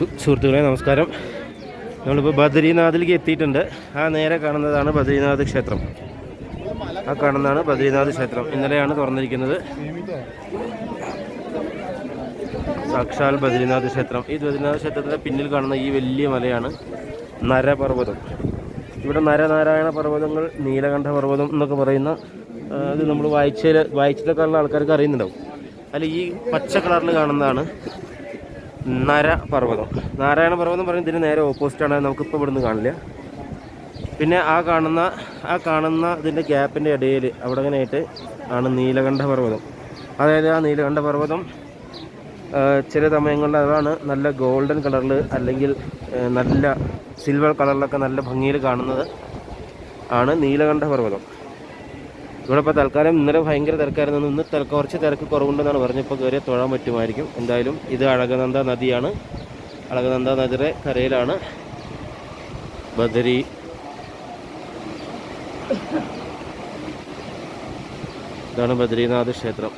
സുഹൃത്തുക്കളെ നമസ്കാരം. നമ്മളിപ്പോൾ ബദ്രീനാഥിലേക്ക് എത്തിയിട്ടുണ്ട്. ആ നേരെ കാണുന്നതാണ് ബദ്രീനാഥ് ക്ഷേത്രം. ആ കാണുന്നതാണ് ബദ്രീനാഥ് ക്ഷേത്രം. ഇന്നലെയാണ് തുറന്നിരിക്കുന്നത്. സാക്ഷാൽ ബദ്രീനാഥ് ക്ഷേത്രം. ഈ ബദ്രീനാഥ് ക്ഷേത്രത്തിന്റെ പിന്നിൽ കാണുന്ന ഈ വലിയ മലയാണ് നരപർവതം. ഇവിടെ നരനാരായണ പർവതങ്ങൾ നീലകണ്ഠ പർവതം എന്നൊക്കെ പറയുന്ന ഇത് നമ്മൾ വായിച്ചതിൽ വായിച്ചിട്ടൊക്കെ ഉള്ള ആൾക്കാർക്ക് അറിയുന്നുണ്ടാവും. അല്ല ഈ പച്ച കളറിൽ കാണുന്നതാണ് നരപർവതം. നാരായണ പർവതം പറയുന്നത് ഇതിന് നേരെ ഓപ്പോസിറ്റാണ് നമുക്കിപ്പോൾ ഇവിടുന്ന് കാണില്ല. പിന്നെ ആ കാണുന്ന ആ കാണുന്ന ഇതിന്റെ ഗ്യാപ്പിന്റെ ഇടയിൽ അവിടെ അങ്ങനെയായിട്ട് ആണ് നീലകണ്ഠ പർവതം അതായത് ആ നീലകണ്ഠ പർവതം ചില സമയങ്ങളിൽ അതാണ് നല്ല ഗോൾഡൻ കളറിൽ അല്ലെങ്കിൽ നല്ല സിൽവർ കളറിലൊക്കെ നല്ല ഭംഗിയിൽ കാണുന്നത് ആണ് നീലകണ്ഠ പർവതം ഇവിടെ ഇപ്പോൾ തൽക്കാലം ഇന്നലെ ഭയങ്കര തിരക്കായിരുന്നു. ഇന്ന് തിരക്ക് കുറച്ച് തിരക്ക് കുറവുണ്ടെന്നാണ് പറഞ്ഞപ്പോൾ കയറിയാൽ തൊഴാൻ പറ്റുമായിരിക്കും. എന്തായാലും ഇത് അഴകനന്ദ നദിയാണ്. അഴകനന്ദ നദിയുടെ കരയിലാണ് ബദരി. ഇതാണ് ബദ്രീനാഥ് ക്ഷേത്രം.